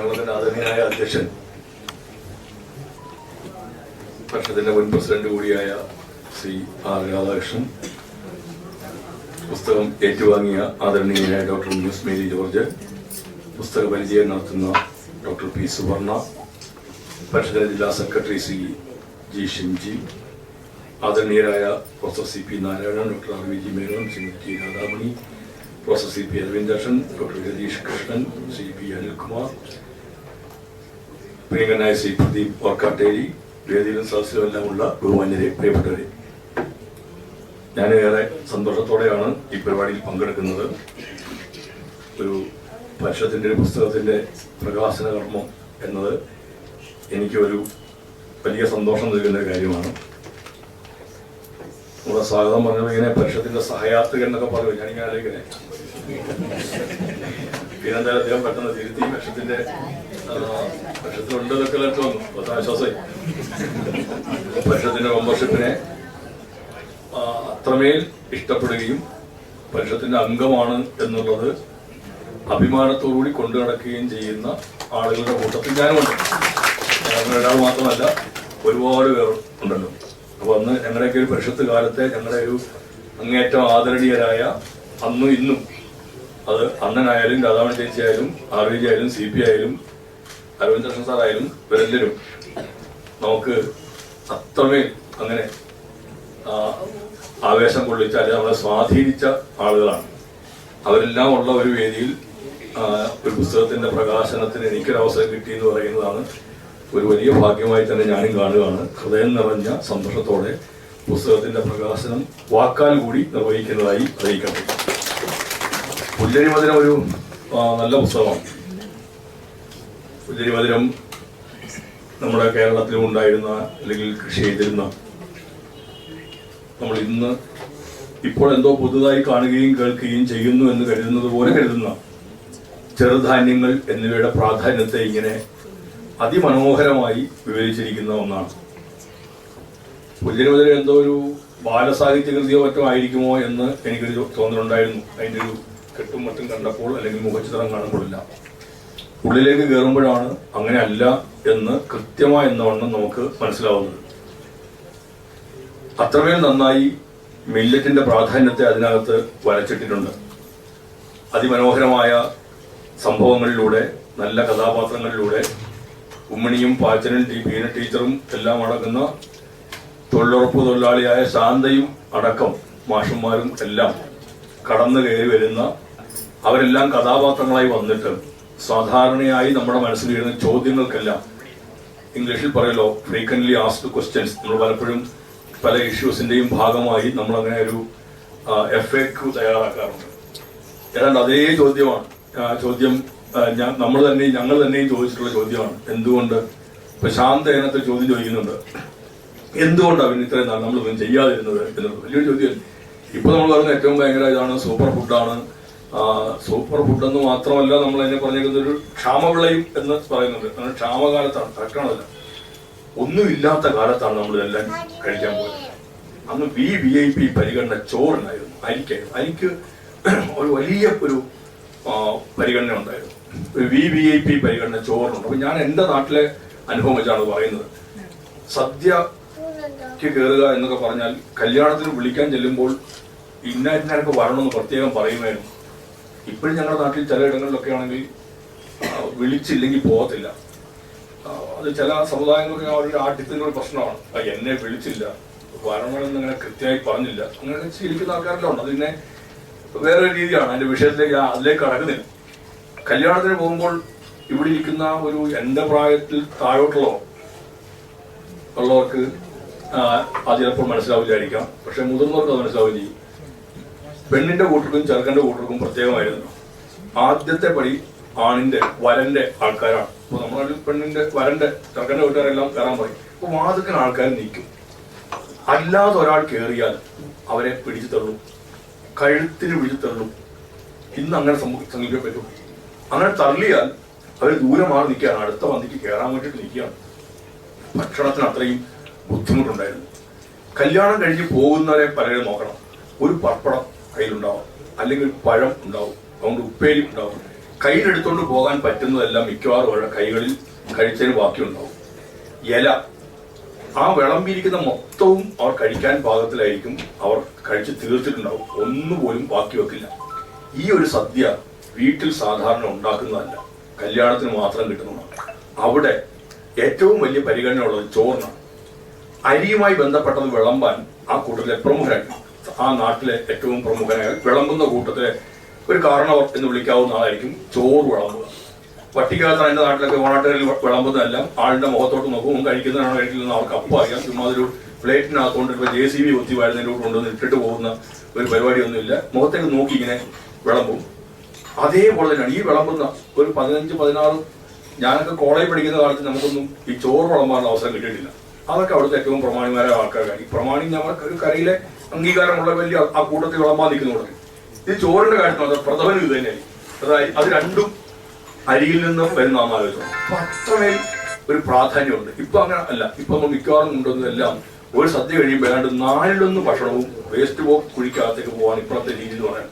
സമ്മേളനത്തിന്റെ അധ്യക്ഷൻ. പക്ഷത്തിന്റെ മുൻ പ്രസിഡന്റ് കൂടിയായ ശ്രീ ആർ രാധാകൃഷ്ണൻ. പുസ്തകം ഏറ്റുവാങ്ങിയ ആദരണീയനായ ഡോക്ടർ ന്യൂസ് മേരി ജോർജ്. പുസ്തക പരിചയം നടത്തുന്ന ഡോക്ടർ പി സുവർണ. പരിഷത്തിന്റെ ജില്ലാ സെക്രട്ടറി ശ്രീ ജി ഷിംജി ആദരണീയരായ professor C P Narayanan doctor R V G Menon Shrimati Radhamani professor C P Aravindakshan doctor Ratheesh Krishnan Shri P Anilkumar പ്രിയങ്കനായ Shri Pradeep Varkatteri വേദിയിലും സദസ്സിലും എല്ലാമുള്ള ബഹുമാന്യരെ പ്രിയപ്പെട്ടവരെ. ഞാൻ ഏറെ സന്തോഷത്തോടെയാണ് ഈ പരിപാടിയിൽ പങ്കെടുക്കുന്നത്. ഒരു പരിഷത്തിന്റെ ഒരു പുസ്തകത്തിന്റെ പ്രകാശന കർമ്മം എന്നത് എനിക്കൊരു വലിയ സന്തോഷം നൽകുന്ന ഒരു കാര്യമാണ്. നമ്മുടെ സ്വാഗതം പറഞ്ഞപ്പോൾ ഇങ്ങനെ പരിഷത്തിന്റെ സഹയാത്രികൻ എന്നൊക്കെ പറഞ്ഞു. ഞാനിങ്ങനെ ആലോചിക്കണേ. പിന്നെന്തായാലും അദ്ദേഹം പെട്ടെന്ന് തിരുത്തി പക്ഷത്തിന്റെ എന്നൊക്കെ എല്ലാവർക്കും വന്നു. പത്ത് ആശ്വാസമായി പരിഷത്തിന്റെ മെമ്പർഷിപ്പിനെ അത്രമേൽ ഇഷ്ടപ്പെടുകയും പരിഷത്തിന്റെ അംഗമാണ് എന്നുള്ളത് അഭിമാനത്തോടുകൂടി കൊണ്ടു നടക്കുകയും ചെയ്യുന്ന ആളുകളുടെ കൂട്ടത്തിൽ ഞാനുമുണ്ട്. ഞങ്ങൾ ഒരാൾ മാത്രമല്ല ഒരുപാട് പേർ ഉണ്ടല്ലോ. അപ്പൊ അന്ന് ഞങ്ങളുടെയൊക്കെ ഒരു പരിഷത്ത് കാലത്തെ ഞങ്ങളുടെ ഒരു അങ്ങേറ്റം ആദരണീയരായ അന്നും ഇന്നും അത് അണ്ണനായാലും രാധാമണി ചേച്ചി ആയാലും ആർ വി ജി ആയാലും സി പി ആയാലും അരവിന്ദ് കൃഷ്ണൻ സാറായാലും ഇവരെല്ലാവരും നമുക്ക് അത്രമേ അങ്ങനെ ആവേശം കൊള്ളിച്ച അല്ലെങ്കിൽ നമ്മളെ സ്വാധീനിച്ച ആളുകളാണ്. അവരെല്ലാം ഉള്ള ഒരു വേദിയിൽ ഒരു പുസ്തകത്തിന്റെ പ്രകാശനത്തിന് എനിക്കൊരു അവസരം കിട്ടി എന്ന് പറയുന്നതാണ് ഒരു വലിയ ഭാഗ്യമായി തന്നെ ഞാനും കാണുകയാണ്. ഹൃദയം നിറഞ്ഞ സന്തോഷത്തോടെ പുസ്തകത്തിന്റെ പ്രകാശനം വാക്കാൽ കൂടി നിർവഹിക്കുന്നതായി അറിയിക്കട്ടെ. പുല്ലരി മധുരം ഒരു നല്ല പുസ്തകമാണ്. പുല്ലരി മധുരം നമ്മുടെ കേരളത്തിലും ഉണ്ടായിരുന്ന അല്ലെങ്കിൽ കൃഷി ചെയ്തിരുന്ന നമ്മൾ ഇന്ന് ഇപ്പോൾ എന്തോ പുതുതായി കാണുകയും കേൾക്കുകയും ചെയ്യുന്നു എന്ന് കരുതുന്നത് പോലെ കരുതുന്ന ചെറുധാന്യങ്ങൾ എന്നിവയുടെ പ്രാധാന്യത്തെ ഇങ്ങനെ അതിമനോഹരമായി വിവരിച്ചിരിക്കുന്ന ഒന്നാണ്. പുല്ലിന് മുതൽ എന്തോ ഒരു ബാലസാഹിത്യ കൃതിയോ മറ്റോ ആയിരിക്കുമോ എന്ന് എനിക്കൊരു തോന്നലുണ്ടായിരുന്നു. അതിന്റെ ഒരു കെട്ടും മറ്റും കണ്ടപ്പോൾ അല്ലെങ്കിൽ മുഖചിത്രം കാണുമ്പോഴില്ല. ഉള്ളിലേക്ക് കയറുമ്പോഴാണ് അങ്ങനെയല്ല എന്ന് കൃത്യമായ എന്നവണ്ണം നമുക്ക് മനസ്സിലാവുന്നത്. അത്രമേൽ നന്നായി മില്ലറ്റിന്റെ പ്രാധാന്യത്തെ അതിനകത്ത് വരച്ചിട്ടിട്ടുണ്ട്. അതിമനോഹരമായ സംഭവങ്ങളിലൂടെ നല്ല കഥാപാത്രങ്ങളിലൂടെ ഉമ്മണിയും പാച്ചനും ടി ബീന ടീച്ചറും എല്ലാം അടങ്ങുന്ന തൊഴിലുറപ്പ് തൊഴിലാളിയായ ശാന്തയും അടക്കം മാഷന്മാരും എല്ലാം കടന്നു കയറി വരുന്ന അവരെല്ലാം കഥാപാത്രങ്ങളായി വന്നിട്ട് സാധാരണയായി നമ്മുടെ മനസ്സിൽ വരുന്ന ചോദ്യങ്ങൾക്കെല്ലാം ഇംഗ്ലീഷിൽ പറയലോ ഫ്രീക്വന്റ്ലി ആസ്ഡ് ക്വസ്റ്റ്യൻസ് നമ്മൾ പലപ്പോഴും പല ഇഷ്യൂസിന്റെയും ഭാഗമായി നമ്മൾ അങ്ങനെ ഒരു എഫ് എ ക്യു തയ്യാറാക്കാറുണ്ട്. ഏതാണ്ട് അതേ ചോദ്യമാണ് ചോദ്യം നമ്മൾ തന്നെ ഞങ്ങൾ തന്നെയും ചോദിച്ചിട്ടുള്ള ചോദ്യമാണ്. എന്തുകൊണ്ട്? ഇപ്പൊ ശാന്ത അതിനകത്ത് ചോദ്യം ചോദിക്കുന്നുണ്ട്. എന്തുകൊണ്ടാണ് അവൻ ഇത്രയും നമ്മൾ നമ്മളൊന്നും ചെയ്യാതിരുന്നത് എന്നുള്ളത്? വലിയൊരു ചോദ്യം ഇപ്പൊ നമ്മൾ പറയുന്ന ഏറ്റവും ഭയങ്കര ഇതാണ് സൂപ്പർ ഫുഡാണ് സൂപ്പർ ഫുഡ് എന്ന് മാത്രമല്ല നമ്മൾ അതിനെ പറഞ്ഞിരിക്കുന്നത് ഒരു ക്ഷാമവിളയും എന്ന് പറയുന്നുണ്ട്. കാരണം ക്ഷാമകാലത്താണ് കറക്റ്റാണല്ല ഒന്നുമില്ലാത്ത കാലത്താണ് നമ്മൾ ഇതെല്ലാം കഴിക്കാൻ പോയത്. അന്ന് വി വി ഐ പി പരിഗണന ചോറിനായിരുന്നു. അരിക്കായിരുന്നു അരിക്ക് ഒരു വലിയ ഒരു പരിഗണന ഉണ്ടായിരുന്നു. ഒരു വി വി ഐ പി പരിഗണന ചോറിനുണ്ട്. അപ്പൊ ഞാൻ എന്റെ നാട്ടിലെ അനുഭവം വെച്ചാണ് പറയുന്നത്. സദ്യക്ക് കയറുക എന്നൊക്കെ പറഞ്ഞാൽ കല്യാണത്തിന് വിളിക്കാൻ ചെല്ലുമ്പോൾ ഇന്ന ഇന്നൊക്കെ വരണമെന്ന് പ്രത്യേകം പറയുമായിരുന്നു. ഇപ്പോഴും ഞങ്ങളുടെ നാട്ടിൽ ചില ഇടങ്ങളിലൊക്കെ ആണെങ്കിൽ വിളിച്ചില്ലെങ്കിൽ പോകത്തില്ല. അത് ചില സമുദായങ്ങൾക്ക് ആ ഒരു ആഠ്യത്തിന്റെ ഒരു പ്രശ്നമാണ്. എന്നെ വിളിച്ചില്ല വരണമെന്ന് അങ്ങനെ കൃത്യമായി പറഞ്ഞില്ല. അങ്ങനെ ശീലിക്കുന്ന ആൾക്കാരെല്ലാം ഉണ്ട്. അതിനെ വേറെ രീതിയാണ്. അതിന്റെ വിഷയത്തിലേക്ക് അതിലേക്ക് കടക്കുന്നില്ല. കല്യാണത്തിന് പോകുമ്പോൾ ഇവിടെ ഇരിക്കുന്ന ഒരു എന്റെ പ്രായത്തിൽ താഴോട്ടുള്ളോ ഉള്ളവർക്ക് അത് ചിലപ്പോൾ മനസ്സിലാവില്ലായിരിക്കാം. പക്ഷെ മുതിർന്നവർക്ക് അത് മനസ്സിലാവില്ല പെണ്ണിന്റെ കൂട്ടർക്കും ചെറുക്കന്റെ കൂട്ടർക്കും പ്രത്യേകമായിരുന്നു. ആദ്യത്തെ പടി ആണിന്റെ വരന്റെ ആൾക്കാരാണ്. അപ്പൊ നമ്മളൊരു പെണ്ണിന്റെ വരന്റെ ചെറുക്കന്റെ വീട്ടുകാരെല്ലാം കയറാൻ പറയും അപ്പൊ വാതുക്കൻ ആൾക്കാർ നിൽക്കും. അല്ലാതെ ഒരാൾ കയറിയാൽ അവരെ പിടിച്ചു തള്ളും. കഴുത്തിന് പിടിച്ചു തള്ളും. ഇന്ന് അങ്ങനെ സംഭ- സങ്കല്പിക്കാൻ പറ്റും അങ്ങനെ തള്ളിയാൽ അവർ ദൂരെ മാറി നിൽക്കുകയാണ്. അടുത്ത വന്നിക്ക് കയറാൻ വേണ്ടിയിട്ട് നിൽക്കുകയാണ്. ഭക്ഷണത്തിന് അത്രയും ബുദ്ധിമുട്ടുണ്ടായിരുന്നു. കല്യാണം കഴിഞ്ഞ് പോകുന്നവരെ പലരും നോക്കണം. ഒരു പപ്പടം കയ്യിലുണ്ടാവും. അല്ലെങ്കിൽ പഴം ഉണ്ടാവും. അതുകൊണ്ട് ഉപ്പേരി ഉണ്ടാവും. കയ്യിലെടുത്തുകൊണ്ട് പോകാൻ പറ്റുന്നതെല്ലാം മിക്കവാറും അവരുടെ കൈകളിൽ കഴിച്ചതിന് ബാക്കിയുണ്ടാവും. ഇല. ആ വിളമ്പിയിരിക്കുന്ന മൊത്തവും അവർ കഴിക്കാൻ പാകത്തിലായിരിക്കും. അവർ കഴിച്ച് തീർത്തിട്ടുണ്ടാവും. ഒന്നുപോലും ബാക്കി വെക്കില്ല. ഈ ഒരു സദ്യ വീട്ടിൽ സാധാരണ ഉണ്ടാക്കുന്നതല്ല. കല്യാണത്തിന് മാത്രം കിട്ടുന്നതാണ്. അവിടെ ഏറ്റവും വലിയ പരിഗണന ഉള്ളത് ചോറിനാണ്. അരിയുമായി ബന്ധപ്പെട്ടത് വിളമ്പാൻ ആ കൂട്ടത്തിലെ പ്രമുഖരാണ് ആ നാട്ടിലെ ഏറ്റവും പ്രമുഖനായ വിളമ്പുന്ന കൂട്ടത്തിലെ ഒരു കാരണവർ എന്ന് വിളിക്കാവുന്ന ആളായിരിക്കും ചോറ് വിളമ്പുക. പട്ടികകത്ത് എന്റെ നാട്ടിലൊക്കെ ഓണാട്ടുകളിൽ വിളമ്പുന്നതെല്ലാം ആളുടെ മുഖത്തോട്ട് നോക്കും കഴിക്കുന്നതാണോ കഴിക്കുന്നത് അവർക്ക് അപ്പം അറിയാം. ചുമ്മാ ഒരു പ്ലേറ്റിനകത്തോണ്ട് ഇപ്പൊ ജെ സി ബി ഒത്തി വാഴുന്നതിലോട്ട് കൊണ്ടുവന്ന് ഇട്ടിട്ട് പോകുന്ന ഒരു പരിപാടിയൊന്നുമില്ല. മുഖത്തേക്ക് നോക്കി ഇങ്ങനെ വിളമ്പും. അതേപോലെ തന്നെയാണ് ഈ വിളമ്പുന്ന ഒരു പതിനഞ്ച് പതിനാറ് ഞാനൊക്കെ കോളേജ് പഠിക്കുന്ന കാലത്ത് നമുക്കൊന്നും ഈ ചോറ് വിളമ്പാനുള്ള അവസരം കിട്ടിയിട്ടില്ല. അതൊക്കെ അവിടുത്തെ ഏറ്റവും പ്രമാണിമാരായ ആൾക്കാരാണ്. ഈ പ്രമാണി നമ്മൾ ഒരു കരയിലെ അംഗീകാരമുള്ള വലിയ ആ കൂട്ടത്തിൽ വിളമ്പാൻ നിൽക്കുന്നുണ്ട് ഇത് ചോറിന്റെ കാര്യത്തിൽ പ്രഥമനും ഇത് തന്നെയായി അതായത് അത് രണ്ടും അരിയിൽ നിന്നും വരുന്ന ആലോചന അപ്പൊ അത്രമേൽ ഒരു പ്രാധാന്യമുണ്ട്. ഇപ്പൊ അങ്ങനെ അല്ല. ഇപ്പൊ നമ്മൾ മിക്കവാറും കൊണ്ടുവന്നതെല്ലാം ഒരു സദ്യ കഴിയുമ്പോൾ ഏതാണ്ട് നാലിലൊന്ന് ഭക്ഷണവും വേസ്റ്റ് ബോക്സ് കുഴിക്കകത്തേക്ക് പോകാൻ ഇപ്പോഴത്തെ രീതി എന്ന് പറയാൻ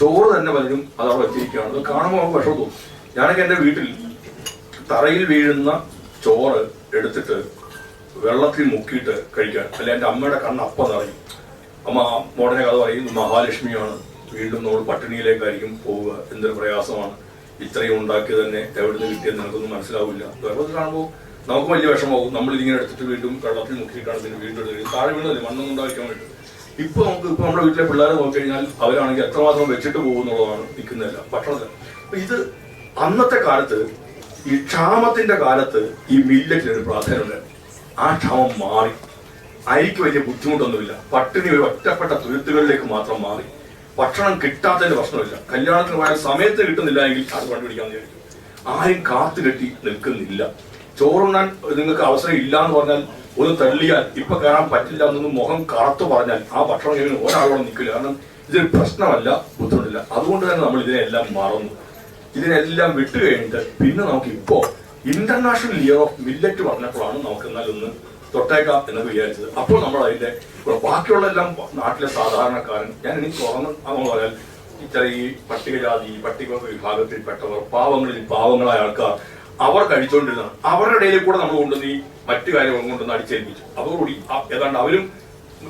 ചോറ് തന്നെ പലരും അത് അവിടെ വെച്ചിരിക്കുകയാണ്. അത് കാണുമ്പോൾ നമുക്ക് വിഷമം തോന്നും. ഞാനൊക്കെ എന്റെ വീട്ടിൽ തറയിൽ വീഴുന്ന ചോറ് എടുത്തിട്ട് വെള്ളത്തിൽ മുക്കിയിട്ട് കഴിക്കാൻ. അല്ലെ എന്റെ അമ്മയുടെ കണ്ണ് അപ്പം നിറയും. മോടനെ കഥ പറയും മഹാലക്ഷ്മിയാണ് വീണ്ടും നമ്മൾ പട്ടിണിയിലേക്കായിരിക്കും പോവുക എന്തൊരു പ്രയാസമാണ്. ഇത്രയും ഉണ്ടാക്കി തന്നെ എവിടെ നിന്ന് കിട്ടിയെന്ന് നമുക്കൊന്നും മനസ്സിലാവില്ല. ഗർഭത്തിൽ കാണുമ്പോൾ നമുക്ക് വലിയ വിഷമാവും നമ്മൾ ഇതിങ്ങനെ എടുത്തിട്ട് വീണ്ടും കള്ളത്തിൽ മുക്കിയിട്ടാണ് പിന്നെ വീണ്ടും എടുത്തിട്ട് താഴെ വീണതല്ലേ മണ്ണൊന്നും ഉണ്ടാക്കാൻ വേണ്ടി ഇപ്പൊ നമുക്ക് ഇപ്പൊ നമ്മുടെ വീട്ടിലെ പിള്ളേരെ നോക്കിക്കഴിഞ്ഞാൽ അവരാണെങ്കിൽ എത്രമാത്രം വെച്ചിട്ട് പോകുന്നുള്ളതാണ് നിൽക്കുന്നതല്ല ഭക്ഷണത്തിൽ അപ്പൊ ഇത് അന്നത്തെ കാലത്ത് ഈ ക്ഷാമത്തിന്റെ കാലത്ത് ഈ മില്ലറ്റിന് ഒരു പ്രാധാന്യമുണ്ട്. ആ ക്ഷാമം മാറി. അരിക്ക് വലിയ ബുദ്ധിമുട്ടൊന്നുമില്ല. പട്ടിണി ഒരു ഒറ്റപ്പെട്ട തുരുത്തുകളിലേക്ക് മാത്രം മാറി. ഭക്ഷണം കിട്ടാത്തതിന്റെ പ്രശ്നമില്ല. കല്യാണത്തിന് പോയാൽ സമയത്ത് കിട്ടുന്നില്ല എങ്കിൽ അത് കണ്ടുപിടിക്കാന്ന് വിചാരിക്കും. ആരും കാത്തു കെട്ടി നിൽക്കുന്നില്ല. ചോറുണ്ണാൻ നിങ്ങൾക്ക് അവസരം ഇല്ല എന്ന് പറഞ്ഞാൽ ഒന്ന് തള്ളിയാൽ ഇപ്പൊ കയറാൻ പറ്റില്ല എന്നൊന്ന് മുഖം കറുത്തു പറഞ്ഞാൽ ആ ഭക്ഷണം കഴിയുന്ന ഒരാളോട് നിൽക്കില്ല. കാരണം ഇതൊരു പ്രശ്നമല്ല ബുദ്ധിമുട്ടില്ല. അതുകൊണ്ട് തന്നെ നമ്മൾ ഇതിനെല്ലാം മറന്നു. ഇതിനെല്ലാം വിട്ടു കഴിഞ്ഞിട്ട് പിന്നെ നമുക്ക് ഇപ്പോ ഇന്റർനാഷണൽ ഇയർ ഓഫ് മില്ലറ്റ് പറഞ്ഞപ്പോഴാണ് നമുക്ക് എന്നാൽ ഒന്ന് തൊട്ടേക്കാം എന്നൊക്കെ വിചാരിച്ചത്. അപ്പോൾ നമ്മൾ അതിന്റെ ബാക്കിയുള്ള എല്ലാം നാട്ടിലെ സാധാരണക്കാരൻ ഞാൻ എനിക്ക് തുറന്ന് നമ്മൾ പറയാൻ ഇത്ര ഈ പട്ടികജാതി പട്ടിക വിഭാഗത്തിൽപ്പെട്ടവർ പാവങ്ങളിൽ പാവങ്ങളായ ആൾക്കാർ അവർ കഴിച്ചുകൊണ്ടിരുന്നതാണ്. അവരുടെ ഇടയിൽ കൂടെ നമ്മൾ കൊണ്ടുവന്ന് ഈ മറ്റു കാര്യങ്ങൾ കൊണ്ടുവന്ന് അടിച്ചേൽപ്പിച്ചു. അതോടുകൂടി ഏതാണ്ട് അവരും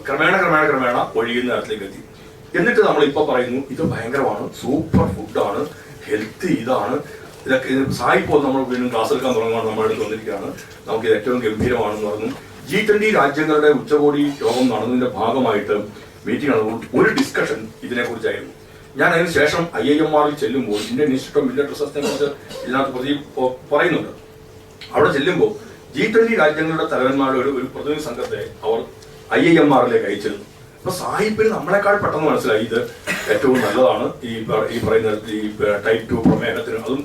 ക്രമേണ ക്രമേണ ക്രമേണ ഒഴിയുന്ന തരത്തിലേക്ക് എത്തി. എന്നിട്ട് നമ്മൾ ഇപ്പൊ പറയുന്നു ഇത് ഭയങ്കരമാണ് സൂപ്പർ ഫുഡാണ് ഹെൽത്തി ഇതാണ്. ഇതൊക്കെ സായിപ്പോൾ നമ്മൾ വീണ്ടും ക്ലാസ് എടുക്കാൻ തുടങ്ങുകയാണ് നമ്മളെടുത്ത് വന്നിരിക്കുകയാണ്. നമുക്ക് ഇത് ഏറ്റവും ഗംഭീരമാണെന്ന് പറഞ്ഞു. ജി ട്വന്റി രാജ്യങ്ങളുടെ ഉച്ചകോടി യോഗം നടന്നതിന്റെ ഭാഗമായിട്ട് മീറ്റിംഗ് നടന്നു ഒരു ഡിസ്കഷൻ ഇതിനെക്കുറിച്ചായിരുന്നു. ഞാൻ അതിന് ശേഷം ഐ ഐ എം ആറിൽ ചെല്ലുമ്പോൾ ഇന്ത്യൻ ഇൻസ്റ്റിറ്റ്യൂട്ട് ഓഫ് മില്ലറ്റ് റിസർച്ചിനെ കുറിച്ച് ഇതിനകത്ത് പ്രതി പറയുന്നുണ്ട്. അവിടെ ചെല്ലുമ്പോൾ ജി ട്വന്റി രാജ്യങ്ങളുടെ തലവന്മാരുടെ ഒരു ഒരു പ്രതിനിധി സംഘത്തെ അവർ ഐ ഐ എം ആറിലേക്ക് അയച്ചിരുന്നു. അപ്പൊ സാഹിബിന് നമ്മളെക്കാൾ പെട്ടെന്ന് മനസ്സിലായി ഇത് ഏറ്റവും നല്ലതാണ് ഈ ഈ പറയുന്ന ഈ ടൈപ്പ് ടു പ്രമേഹത്തിന്. അതും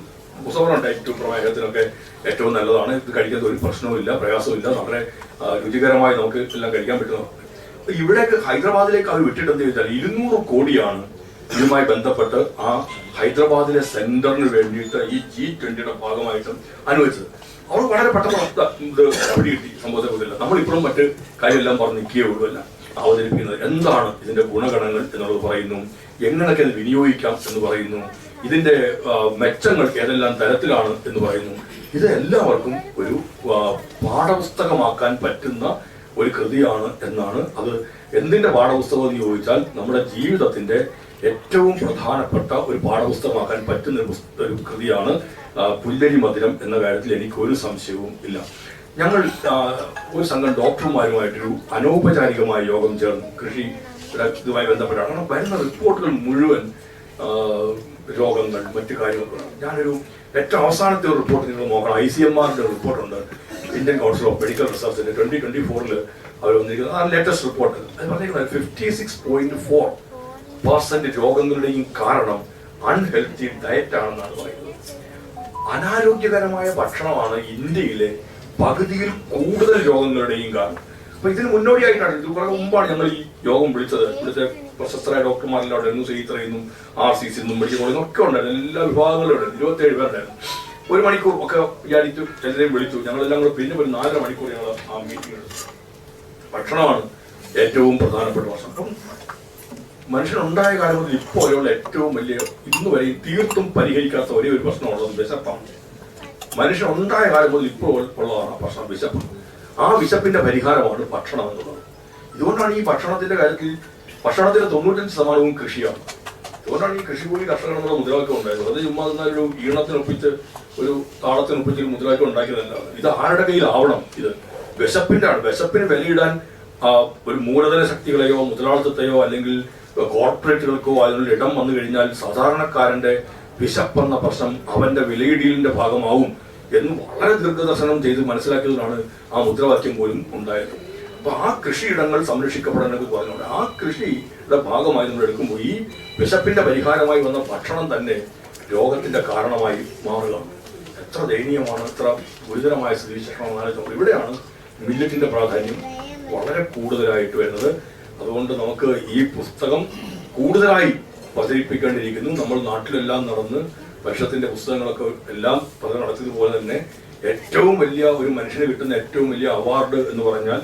മുസവറ ടൈപ്പ് പ്രമേഹത്തിനൊക്കെ ഏറ്റവും നല്ലതാണ്. ഇത് കഴിക്കുന്നത് ഒരു പ്രശ്നവുമില്ല പ്രയാസവുമില്ല. വളരെ രുചികരമായി നമുക്ക് എല്ലാം കഴിക്കാൻ പറ്റുന്നു ഇവിടെ ഹൈദരാബാദിലേക്ക് അവർ വിട്ടിട്ട് എന്ത് ചോദിച്ചാൽ ഇരുന്നൂറ് കോടിയാണ് ഇതുമായി ബന്ധപ്പെട്ട് ആ ഹൈദരാബാദിലെ സെന്ററിന് വേണ്ടിയിട്ട് ഈ ജി ട്വന്റിയുടെ ഭാഗമായിട്ടും അനുവദിച്ചത്. അവർ വളരെ പെട്ടെന്ന് കിട്ടി. സംഭവത്തെ നമ്മൾ നമ്മളിപ്പോഴും മറ്റ് കാര്യമെല്ലാം പറഞ്ഞ് നിൽക്കുകയേ ഉള്ളൂ അവതരിപ്പിക്കുന്നത് എന്താണ് ഇതിന്റെ ഗുണഗണങ്ങൾ എന്നുള്ളത് പറയുന്നു. എങ്ങനെയൊക്കെ ഇത് വിനിയോഗിക്കാം എന്ന് പറയുന്നു. ഇതിന്റെ മെച്ചങ്ങൾ ഏതെല്ലാം തരത്തിലാണ് എന്ന് പറയുന്നു. ഇത് എല്ലാവർക്കും ഒരു പാഠപുസ്തകമാക്കാൻ പറ്റുന്ന ഒരു കൃതിയാണ് എന്നാണ് അത് എന്തിന്റെ പാഠപുസ്തകം എന്ന് ചോദിച്ചാൽ നമ്മുടെ ജീവിതത്തിന്റെ ഏറ്റവും പ്രധാനപ്പെട്ട ഒരു പാഠപുസ്തകമാക്കാൻ പറ്റുന്ന ഒരു കൃതിയാണ് പുല്ലരി മധുരം എന്ന കാര്യത്തിൽ എനിക്ക് ഒരു സംശയവും ഇല്ല. ഞങ്ങൾ ഒരു സംഘം ഡോക്ടർമാരുമായിട്ടൊരു അനൗപചാരികമായ യോഗം ചേർന്നു. കൃഷി ഇതുമായി ബന്ധപ്പെട്ടാണ്. കാരണം വരുന്ന റിപ്പോർട്ടുകൾ മുഴുവൻ രോഗങ്ങൾ മറ്റു കാര്യങ്ങളൊക്കെ ഞാനൊരു ഏറ്റവും അവസാനത്തെ ഒരു റിപ്പോർട്ട് നിങ്ങൾ നോക്കണം. ഐ സി എം ആറിന്റെ റിപ്പോർട്ടുണ്ട് ഇന്ത്യൻ കൗൺസിൽ ഓഫ് മെഡിക്കൽ റിസർച്ചിന്റെ ട്വന്റി ട്വന്റി ഫോറിൽ അവർ വന്നിരിക്കുന്നത്. ആ ലേറ്റസ്റ്റ് റിപ്പോർട്ട് അത് പറഞ്ഞിരിക്കുന്നത് fifty six point four percent രോഗങ്ങളുടെയും കാരണം അൺഹെൽത്തി ഡയറ്റ് ആണെന്നാണ് പറയുന്നത്. അനാരോഗ്യകരമായ ഭക്ഷണമാണ് ഇന്ത്യയിലെ പകുതിയിൽ കൂടുതൽ രോഗങ്ങളുടെയും കാരണം. അപ്പൊ ഇതിന് മുന്നോടിയായിട്ടാണ്. ഇത് കുറെ മുമ്പാണ് ഞങ്ങൾ ഈ യോഗം വിളിച്ചത്. ഇവിടുത്തെ പ്രശസ്തരായ ഡോക്ടർമാരെല്ലാം അവിടെ ശ്രീത്രയെന്നും ആർ സി സിന്നും മെഡിക്കൽ കോളേജും ഒക്കെ ഉണ്ടായിരുന്നു. എല്ലാ വിഭാഗങ്ങളും ഉണ്ടായിരുന്നു. ഇരുപത്തേഴ് പേരുണ്ടായിരുന്നു. ഒരു മണിക്കൂർ ഒക്കെ വിചാരിച്ചു എല്ലാവരെയും വിളിച്ചു. ഞങ്ങളെല്ലാം കൂടെ പിന്നെ ഒരു നാലര മണിക്കൂർ ഞങ്ങൾ ആ മീറ്റിംഗ് എടുത്തു ഭക്ഷണമാണ് ഏറ്റവും പ്രധാനപ്പെട്ട ഭക്ഷണം. അപ്പം മനുഷ്യനുണ്ടായ കാലം മുതൽ ഇപ്പോൾ വരെയുള്ള ഏറ്റവും വലിയ ഇന്ന് വരെ തീർത്തും പരിഹരിക്കാത്ത ഒരേ ഒരു പ്രശ്നമുള്ളത് വിശപ്പാണ്. മനുഷ്യനുണ്ടായ കാലം മുതൽ ഇപ്പോൾ ഉള്ളതാണ് ഭക്ഷണം വിശപ്പ്. ആ വിശപ്പിന്റെ പരിഹാരമാണ് ഭക്ഷണം എന്നുള്ളത് ഇതുകൊണ്ടാണ് ഈ ഭക്ഷണത്തിന്റെ കാര്യത്തിൽ ഭക്ഷണത്തിന്റെ തൊണ്ണൂറ്റഞ്ച് ശതമാനവും കൃഷിയാണ്. അതുകൊണ്ടാണ് ഈ കൃഷിഭൂമി കർഷകർ എന്നുള്ള മുദ്രാവാക്യം ഉണ്ടായത് വെറുതെ ചുമ്മാ ഒരു ഈണത്തിനൊപ്പിച്ച് ഒരു താളത്തിനൊപ്പിച്ച് ഒരു മുദ്രാവാക്യം ഉണ്ടാക്കിയതല്ല. ഇത് ആരുടെ കയ്യിലാവണം? ഇത് വിശപ്പിന്റെ ആണ് വിശപ്പിന് വിലയിടാൻ ഒരു മൂലധന ശക്തികളെയോ മുതലാളിത്തത്തെയോ അല്ലെങ്കിൽ കോർപ്പറേറ്റുകൾക്കോ അതിനുള്ള ഇടം വന്നു കഴിഞ്ഞാൽ സാധാരണക്കാരന്റെ വിശപ്പെന്ന പ്രശ്നം അവന്റെ വിലയിടീലിന്റെ ഭാഗമാവും എന്ന് വളരെ ദീർഘദർശനം ചെയ്ത് മനസ്സിലാക്കിയതിനാണ് ആ മുദ്രാവാക്യം പോലും ഉണ്ടായത്. അപ്പൊ ആ കൃഷിയിടങ്ങൾ സംരക്ഷിക്കപ്പെടാനൊക്കെ പറഞ്ഞുകൊണ്ട് ആ കൃഷിയുടെ ഭാഗമായി നമ്മൾ എടുക്കുമ്പോൾ ഈ വിശപ്പിന്റെ പരിഹാരമായി വന്ന ഭക്ഷണം തന്നെ രോഗത്തിന്റെ കാരണമായി മാറുകയാണ്. എത്ര ദയനീയമാണ് എത്ര ഗുരുതരമായ സ്ഥിതിവിശേഷമാണ് ആലോചിക്കുമ്പോൾ ഇവിടെയാണ് മില്ലറ്റിന്റെ പ്രാധാന്യം വളരെ കൂടുതലായിട്ട് വരുന്നത്. അതുകൊണ്ട് നമുക്ക് ഈ പുസ്തകം കൂടുതലായി പ്രചരിപ്പിക്കേണ്ടിയിരിക്കുന്നു. നമ്മൾ നാട്ടിലെല്ലാം നടന്ന് ഭക്ഷണത്തിന്റെ പുസ്തകങ്ങളൊക്കെ എല്ലാം പല നടത്തിയതുപോലെ തന്നെ ഏറ്റവും വലിയ ഒരു മനുഷ്യന് കിട്ടുന്ന ഏറ്റവും വലിയ അവാർഡ് എന്ന് പറഞ്ഞാൽ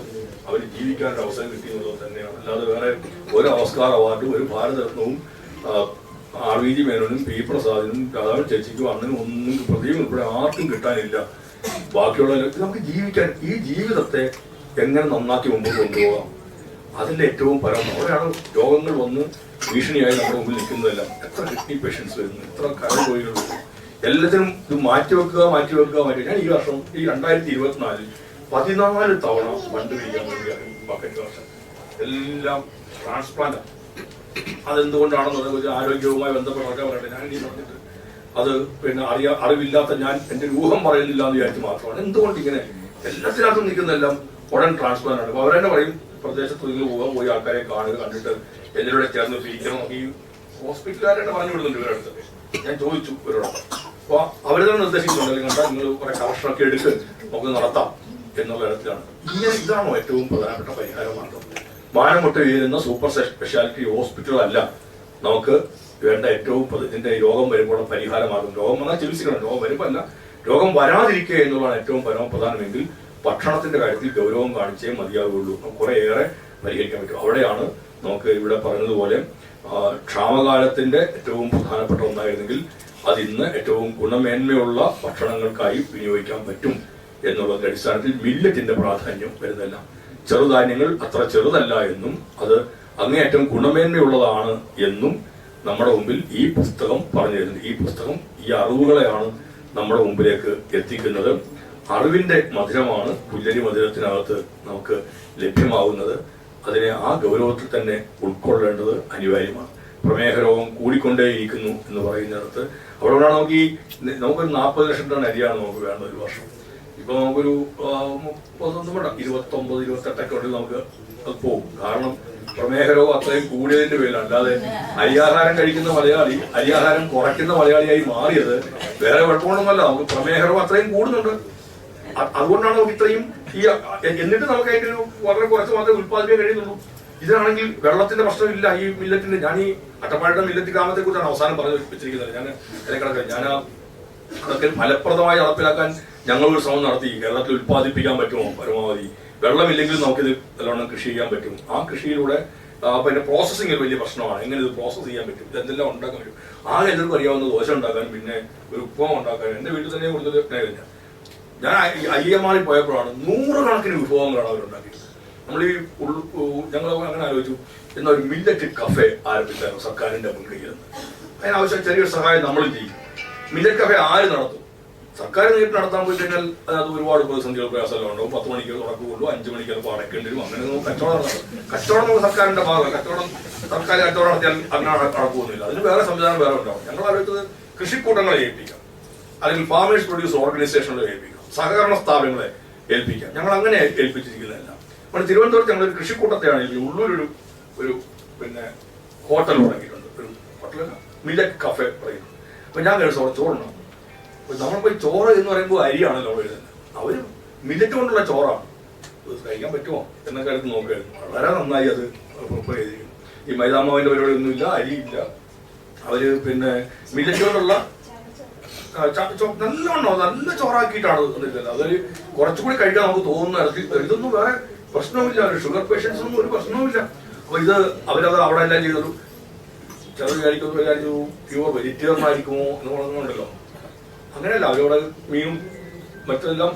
അവന് ജീവിക്കാൻ ഒരു അവസരം കിട്ടി എന്നുള്ളത് തന്നെയാണ്. അല്ലാതെ വേറെ ഒരു ഓസ്കാർ അവാർഡും ഒരു ഭാരതരത്നവും ആർ വി ജി മേനോനും പി പ്രസാദിനും രാധാവൻ ചേച്ചിക്കും അങ്ങനെ ഒന്നും പ്രതിയും ഉൾപ്പെടെ ആർക്കും കിട്ടാനില്ല. ബാക്കിയുള്ള നമുക്ക് ജീവിക്കാൻ ഈ ജീവിതത്തെ എങ്ങനെ നന്നാക്കി മുമ്പോട്ട് കൊണ്ടുപോകാം? അതിന്റെ ഏറ്റവും പരം അവിടെയാണ് രോഗങ്ങൾ വന്ന് ഭീഷണിയായി നമ്മുടെ മുമ്പിൽ നിൽക്കുന്നതെല്ലാം. എത്ര കിഡ്നി പേഷ്യൻസ് വരുന്നു എത്ര കരകോഴികൾ വരുന്നു. എല്ലാത്തിനും ഇത് മാറ്റിവെക്കുക മാറ്റിവെക്കുക മാറ്റി ഞാൻ ഈ വർഷം ഈ രണ്ടായിരത്തി ഇരുപത്തിനാലിൽ പതിനാല് തവണ വണ്ടി പിരിക്കാൻ വേണ്ടിയാണ് എല്ലാം ട്രാൻസ്പ്ലാന്റ് അതെന്തുകൊണ്ടാണെന്ന് ഒരു ആരോഗ്യവുമായി ബന്ധപ്പെട്ടൊക്കെ പറയട്ടെ. ഞാൻ ഇനി പറഞ്ഞിട്ട് അത് പിന്നെ അറിയാ അറിവില്ലാത്ത ഞാൻ എന്റെ ഊഹം പറയുന്നില്ല എന്ന് വിചാരിച്ച് മാത്രമാണ്. എന്തുകൊണ്ട് ഇങ്ങനെ എല്ലാത്തിനകത്തും നിൽക്കുന്നതെല്ലാം ഉടൻ ട്രാൻസ്പ്ലാന്റ് ആണ്. അപ്പൊ അവരെന്നെ പറയും പ്രദേശത്ത് നിങ്ങൾ പോകാൻ പോയി ആൾക്കാരെ കാണുക കണ്ടിട്ട് എന്നിലൂടെ ചേർന്ന് പിരിക്കണം ഈ ഹോസ്പിറ്റലുകാരായിട്ട് പറഞ്ഞു വിടുന്നുണ്ട് ഇവരടുത്ത് ഞാൻ ചോദിച്ചു ഇവരോട്. അപ്പൊ അവർ തന്നെ നിർദ്ദേശിക്കുന്നുണ്ട് അല്ലെങ്കിൽ കണ്ടാൽ നിങ്ങൾ കുറെ കളക്ഷനൊക്കെ എടുത്ത് നമുക്ക് നടത്താം. എന്നുള്ള തരത്തിലാണ്. ഇങ്ങനെ ഇതാണോ ഏറ്റവും പ്രധാനപ്പെട്ട പരിഹാര മാർഗം മാനമുട്ട വീഴുന്ന സൂപ്പർ സ്പെഷ്യാലിറ്റി ഹോസ്പിറ്റലല്ല നമുക്ക് വേണ്ട ഏറ്റവും ഇതിന്റെ രോഗം വരുമ്പോൾ പരിഹാരമാകും രോഗം വന്നാൽ ചികിത്സിക്കണം. രോഗം വരുമ്പോൾ അല്ല രോഗം വരാതിരിക്കുക എന്നുള്ളതാണ് ഏറ്റവും പരമപ്രധാനമെങ്കിൽ ഭക്ഷണത്തിന്റെ കാര്യത്തിൽ ഗൗരവം കാണിച്ചേ മതിയാവുകയുള്ളൂ. കുറേയേറെ പരിഹരിക്കാൻ പറ്റും. അവിടെയാണ് നമുക്ക് ഇവിടെ പറഞ്ഞതുപോലെ ക്ഷാമകാലത്തിന്റെ ഏറ്റവും പ്രധാനപ്പെട്ട ഒന്നായിരുന്നെങ്കിൽ അത് ഇന്ന് ഏറ്റവും ഗുണമേന്മയുള്ള ഭക്ഷണങ്ങൾക്കായി വിനിയോഗിക്കാൻ പറ്റും. എന്നുള്ളതിന്റെ അടിസ്ഥാനത്തിൽ മില്ലറ്റിന്റെ പ്രാധാന്യം വരുന്നില്ല ചെറുധാന്യങ്ങൾ അത്ര ചെറുതല്ല എന്നും അത് അങ്ങേയറ്റം ഗുണമേന്മയുള്ളതാണ് എന്നും നമ്മുടെ മുമ്പിൽ ഈ പുസ്തകം പറഞ്ഞു ഈ പുസ്തകം ഈ അറിവുകളെയാണ് നമ്മുടെ മുമ്പിലേക്ക് എത്തിക്കുന്നത്. അറിവിന്റെ മധുരമാണ് പുല്ലരി മധുരത്തിനകത്ത് നമുക്ക് ലഭ്യമാവുന്നത് അതിനെ ആ ഗൗരവത്തിൽ തന്നെ ഉൾക്കൊള്ളേണ്ടത് അനിവാര്യമാണ്. പ്രമേഹ രോഗം കൂടിക്കൊണ്ടേയിരിക്കുന്നു എന്ന് പറയുന്നിടത്ത് അവിടെയാണ് നമുക്ക് ഈ നമുക്കൊരു നാൽപ്പത് ലക്ഷം ടൺ അരിയാണ് നമുക്ക് വേണ്ടത് ഒരു വർഷം. ഇപ്പൊ നമുക്കൊരു മുപ്പത്തൊന്നും വേണ്ട ഇരുപത്തൊമ്പത് ഇരുപത്തെട്ടൊക്കെ ഉണ്ടെങ്കിൽ നമുക്ക് പോകും. കാരണം പ്രമേഹ രോഗം അത്രയും കൂടിയതിന്റെ പേരിൽ അല്ലാതെ അരിയാഹാരം കഴിക്കുന്ന മലയാളി അരിയാഹാരം കുറയ്ക്കുന്ന മലയാളിയായി മാറിയത് വേറെ കുഴപ്പമൊന്നുമല്ല നമുക്ക് പ്രമേഹ രോഗം അത്രയും കൂടുന്നുണ്ട്. അതുകൊണ്ടാണ് നമുക്ക് ഇത്രയും ഈ എന്നിട്ട് നമുക്ക് അതിന്റെ ഒരു വളരെ കുറച്ച് മാത്രമേ ഉത്പാദിപ്പിക്കാൻ കഴിയുന്നുള്ളൂ. ഇതിനാണെങ്കിൽ വെള്ളത്തിന്റെ പ്രശ്നമില്ല. ഈ മില്ലറ്റിന്റെ ഞാൻ ഈ അട്ടപ്പാടിയുടെ മില്ലറ്റ് ഗ്രാമത്തെ കുറിച്ചാണ് അവസാനം പറഞ്ഞു വെച്ചിരിക്കുന്നത്. ഞാൻ ഇടക്കിടക്ക് ഞാൻ അതൊക്കെ ഫലപ്രദമായി നടപ്പിലാക്കാൻ ഞങ്ങൾ ഒരു ശ്രമം നടത്തി. കേരളത്തിൽ ഉത്പാദിപ്പിക്കാൻ പറ്റുമോ? പരമാവധി. വെള്ളമില്ലെങ്കിൽ നമുക്കിത് നല്ലോണം കൃഷി ചെയ്യാൻ പറ്റും. ആ കൃഷിയിലൂടെ പിന്നെ പ്രോസസ്സിംഗ് വലിയ പ്രശ്നമാണ്. എങ്ങനെ ഇത് പ്രോസസ്സ് ചെയ്യാൻ പറ്റും? ഇതെന്തെല്ലാം ഉണ്ടാക്കാൻ പറ്റും? ആ എല്ലാവർക്കും അറിയാവുന്ന ദോശ ഉണ്ടാക്കാൻ പിന്നെ ഒരു ഉപ്പം ഉണ്ടാക്കാൻ. എന്റെ വീട്ടിൽ തന്നെ കൊടുത്തത് കഴിഞ്ഞ ഞാൻ ആറിൽ പോയപ്പോഴാണ് നൂറുകണക്കിന് വിഭവങ്ങളാണ് അവരുണ്ടാക്കിയത് നമ്മൾ ഈ ഞങ്ങൾ അങ്ങനെ ആലോചിച്ചു. എന്നാൽ ഒരു മില്ലറ്റ് കഫേ ആരംഭിച്ചായിരുന്നു സർക്കാരിന്റെ മുൻകൈയിൽ നിന്ന്. അതിനാവശ്യം ചെറിയൊരു സഹായം നമ്മൾ ചെയ്യും. മില്ലറ്റ് കഫേ ആര് നടത്തും? സർക്കാർ നേരിട്ട് നടത്താൻ പോയി കഴിഞ്ഞാൽ അതിനകത്ത് ഒരുപാട് പ്രതിസന്ധികൾ പ്രയാസമെല്ലാം ഉണ്ടാവും പത്ത് മണിക്ക് തുറക്കുകയുള്ളൂ അഞ്ച് മണിക്ക് ചിലപ്പോൾ അടയ്ക്കേണ്ടി വരും അങ്ങനെ നമുക്ക് കച്ചവടം കച്ചവടം നമുക്ക് സർക്കാരിന്റെ ഭാഗം കച്ചവടം സർക്കാർ കച്ചവടം നടത്തിയാൽ അങ്ങനെ അടക്കുമൊന്നുമില്ല അതിന് വേറെ സംവിധാനം വേറെ ഉണ്ടാവും. ഞങ്ങൾ ആലോചിച്ചത് കൃഷിക്കൂട്ടങ്ങളെ ഏൽപ്പിക്കാം. അല്ലെങ്കിൽ ഫാമേഴ്സ് പ്രൊഡ്യൂസ് ഓർഗനൈസേഷനുകളെ ഏൽപ്പിക്കാം. സഹകരണ സ്ഥാപനങ്ങളെ ഏൽപ്പിക്കാം. ഞങ്ങൾ അങ്ങനെ ഏൽപ്പിച്ചിരിക്കുന്നതല്ല. അപ്പോൾ തിരുവനന്തപുരത്ത് ഞങ്ങൾ ഒരു കൃഷിക്കൂട്ടത്തെയാണ് ഈ ഉള്ളൂരൊരു ഒരു പിന്നെ ഹോട്ടൽ തുടങ്ങിയിട്ടുണ്ട്. ഒരു ഹോട്ടലല്ല മില്ലറ്റ് കഫേ പറയുന്നു. അപ്പൊ ഞാൻ കഴിച്ചു ചോറുണ്ടാവും നമ്മളിപ്പോ പോയി ചോറ് എന്ന് പറയുമ്പോൾ അരിയാണല്ലോ എഴുതുന്നത് അവർ മില്ലറ്റ് കൊണ്ടുള്ള ചോറാണ്. കഴിക്കാൻ പറ്റുമോ? എന്നൊക്കെ എടുത്ത് നോക്കുകയായിരുന്നു വളരെ നന്നായി അത് ഈ മൈദാമാവിന്റെ പരിപാടി ഒന്നുമില്ല അരിയില്ല. അവർ പിന്നെ മില്ലറ്റ് കൊണ്ടുള്ള നല്ലോണം നല്ല ചോറാക്കിയിട്ടാണ് തന്നിട്ടുള്ളത് അതൊരു കുറച്ചുകൂടി കഴിക്കാൻ നമുക്ക് തോന്നുന്ന ഇതൊന്നും വേറെ പ്രശ്നവുമില്ല. ഷുഗർ പേഷ്യൻസ് ഒന്നും ഒരു പ്രശ്നവുമില്ല. അപ്പൊ ഇത് അവരത് അവിടെ എല്ലാം ചെയ്തു. ചിലർ വിചാരിക്കുന്നു വിചാരിച്ചു പ്യുവർ വെജിറ്റേറിയൻ ആയിരിക്കുമോ എന്ന് പറയുന്നുണ്ടല്ലോ അങ്ങനെയല്ല അവരവിടെ മീനും മറ്റെല്ലാം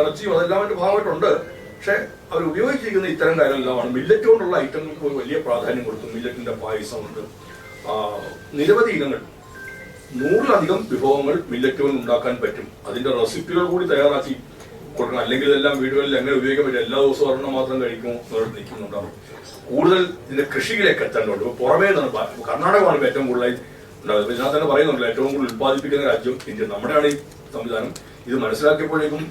ഇറച്ചിയും അതെല്ലാം അതിന്റെ ഭാഗമായിട്ടുണ്ട്. പക്ഷെ അവർ ഉപയോഗിച്ചിരിക്കുന്ന ഇത്തരം കാര്യങ്ങളെല്ലാമാണ്. മില്ലറ്റ് കൊണ്ടുള്ള ഐറ്റങ്ങൾക്ക് ഒരു വലിയ പ്രാധാന്യം കൊടുത്തു. മില്ലറ്റിന്റെ പായസമുണ്ട് നിരവധി ഇനങ്ങൾ. നൂറിലധികം വിഭവങ്ങൾ മില്ലറ്റ് കൊണ്ട് ഉണ്ടാക്കാൻ പറ്റും. അതിന്റെ റെസിപ്പികൾ കൂടി തയ്യാറാക്കി കൊടുക്കണം. അല്ലെങ്കിൽ ഇതെല്ലാം വീടുകളിൽ എങ്ങനെ ഉപയോഗിക്കാൻ പറ്റും? എല്ലാ ദിവസവും ഒരെണ്ണം മാത്രം കഴിക്കുമോ എന്നോട് നിൽക്കുന്നുണ്ടാവും കൂടുതൽ ഇതിന്റെ കൃഷിയിലേക്ക് എത്തേണ്ടതുണ്ട്. പുറമേ നിന്നാണ്. കർണാടകമാണ് ഏറ്റവും കൂടുതലായി ഇതിനകത്ത് തന്നെ പറയുന്നുണ്ടല്ലോ ഏറ്റവും കൂടുതൽ ഉത്പാദിപ്പിക്കുന്ന രാജ്യം ഇന്ത്യ. നമ്മുടെയാണ് ഈ സംവിധാനം. ഇത് മനസ്സിലാക്കിയപ്പോഴേക്കും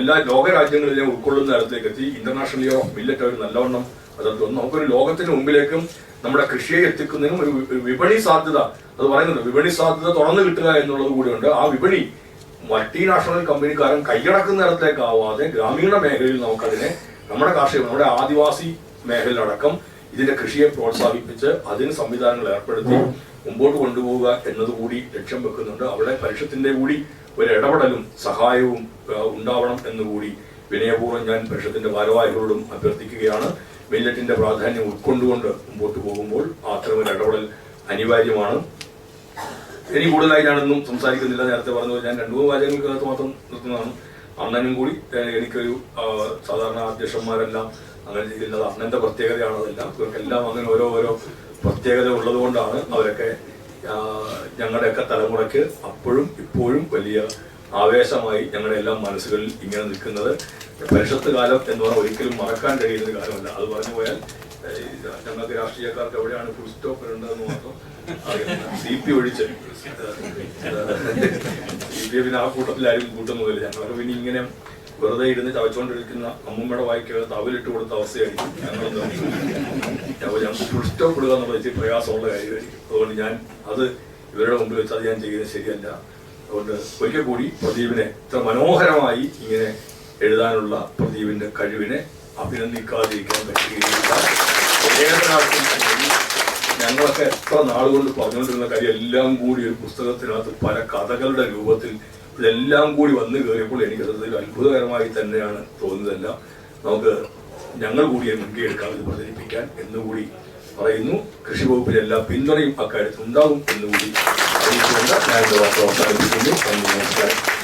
എല്ലാ ലോക രാജ്യങ്ങളിലെയും ഉൾക്കൊള്ളുന്ന തരത്തിലേക്ക് എത്തി. ഇന്റർനാഷണൽ ഇയർ ഓഫ് മില്ലറ്റ് അവർ നല്ലവണ്ണം അതൊക്കെ നമുക്കൊരു ലോകത്തിന് മുമ്പിലേക്കും നമ്മുടെ കൃഷിയെ എത്തിക്കുന്നതിനും ഒരു വിപണി സാധ്യത അത് പറയുന്നുണ്ട്. വിപണി സാധ്യത തുറന്നു കിട്ടുക എന്നുള്ളത് കൂടിയുണ്ട്. ആ വിപണി മൾട്ടിനാഷണൽ കമ്പനിക്കാരൻ കൈയടക്കുന്ന തരത്തിലേക്കാവാതെ ഗ്രാമീണ മേഖലയിൽ നമുക്കതിനെ നമ്മുടെ കാർഷിക നമ്മുടെ ആദിവാസി മേഖലയിലടക്കം ഇതിന്റെ കൃഷിയെ പ്രോത്സാഹിപ്പിച്ച് അതിന് സംവിധാനങ്ങൾ ഏർപ്പെടുത്തി മുമ്പോട്ട് കൊണ്ടുപോവുക എന്നതുകൂടി ലക്ഷ്യം വെക്കുന്നുണ്ട്. അവിടെ പരിഷത്തിന്റെ കൂടി ഒരു ഇടപെടലും സഹായവും ഉണ്ടാവണം എന്നുകൂടി വിനയപൂർവം ഞാൻ പരിഷത്തിന്റെ ഭാരവാഹികളോടും അഭ്യർത്ഥിക്കുകയാണ്. മില്ലറ്റിന്റെ പ്രാധാന്യം ഉൾക്കൊണ്ടുകൊണ്ട് മുമ്പോട്ട് പോകുമ്പോൾ അത്തരമൊരു ഇടപെടൽ അനിവാര്യമാണ്. ഇനി കൂടുതലായി ഞാനൊന്നും സംസാരിക്കുന്നില്ല. നേരത്തെ പറഞ്ഞത് ഞാൻ രണ്ടു മൂന്ന് വാചകങ്ങൾക്കകത്ത് മാത്രം നിർത്തുന്നതാണ്. അണ്ണനും കൂടി എനിക്കൊരു സാധാരണ അധ്യക്ഷന്മാരെല്ലാം അങ്ങനെ ചെയ്യുന്നത് അണ്ണന്റെ പ്രത്യേകതയാണ് അതെല്ലാം? ഇവർക്കെല്ലാം അങ്ങനെ ഓരോ ഓരോ പ്രത്യേകത ഉള്ളത് കൊണ്ടാണ് അവരൊക്കെ ഞങ്ങളുടെയൊക്കെ തലമുറയ്ക്ക് അപ്പോഴും ഇപ്പോഴും വലിയ ആവേശമായി ഞങ്ങളുടെ എല്ലാം മനസ്സുകളിൽ ഇങ്ങനെ നിൽക്കുന്നത്. പരിഷത്ത് കാലം എന്ന് പറഞ്ഞാൽ ഒരിക്കലും മറക്കാൻ കഴിയുന്ന കാലമല്ല. അത് പറഞ്ഞു പോയാൽ ഞങ്ങൾക്ക് രാഷ്ട്രീയക്കാർക്ക് എവിടെയാണ് ഫുൾ സ്റ്റോപ്പ് വരേണ്ടതെന്ന് മാത്രം സി പി ഒഴിച്ച്. സി പി പിന്നെ ആ കൂട്ടത്തിലാരും കൂട്ടുന്നതില്ല. ഞങ്ങൾക്ക് പിന്നെ ഇങ്ങനെ വെറുതെ ഇരുന്ന് ചവച്ചുകൊണ്ടിരിക്കുന്ന അമ്മൂമ്മയുടെ വായിക്ക് തവലിട്ട് കൊടുത്ത അവസ്ഥയായിരിക്കും ഞങ്ങൾ എന്നുള്ള ഇച്ചിരി പ്രയാസമുള്ള കാര്യമായിരിക്കും. അതുകൊണ്ട് ഞാൻ അത് ഇവരുടെ മുമ്പിൽ വെച്ച് അത് ഞാൻ ചെയ്യുന്നത് ശരിയല്ല. അതുകൊണ്ട് ഒരിക്കൽ കൂടി പ്രദീപിനെ ഇത്ര മനോഹരമായി ഇങ്ങനെ എഴുതാനുള്ള പ്രദീപിന്റെ കഴിവിനെ അഭിനന്ദിക്കാതിരിക്കാൻ പറ്റുകയില്ല. ഞങ്ങളൊക്കെ എത്ര നാളുകൊണ്ട് പറഞ്ഞുകൊണ്ടിരുന്ന കാര്യം എല്ലാം കൂടി ഒരു പുസ്തകത്തിനകത്ത് പല കഥകളുടെ രൂപത്തിൽ ഇതെല്ലാം കൂടി വന്നു കയറിയപ്പോൾ എനിക്ക് അതിൽ അത്ഭുതകരമായി തന്നെയാണ് തോന്നുന്നതെല്ലാം. നമുക്ക് ഞങ്ങൾ കൂടി മുൻകൈ എടുക്കാം ഇത് പ്രചരിപ്പിക്കാൻ എന്നുകൂടി പറയുന്നു. കൃഷി വകുപ്പിന്റെ എല്ലാ പിന്തുണയും അക്കാര്യത്തിൽ ഉണ്ടാകും എന്നുകൂടി അറിയിച്ചുകൊണ്ട് ഞാൻ വാർത്ത അവസാനിപ്പിക്കുന്നു. നന്ദി നമസ്കാരം.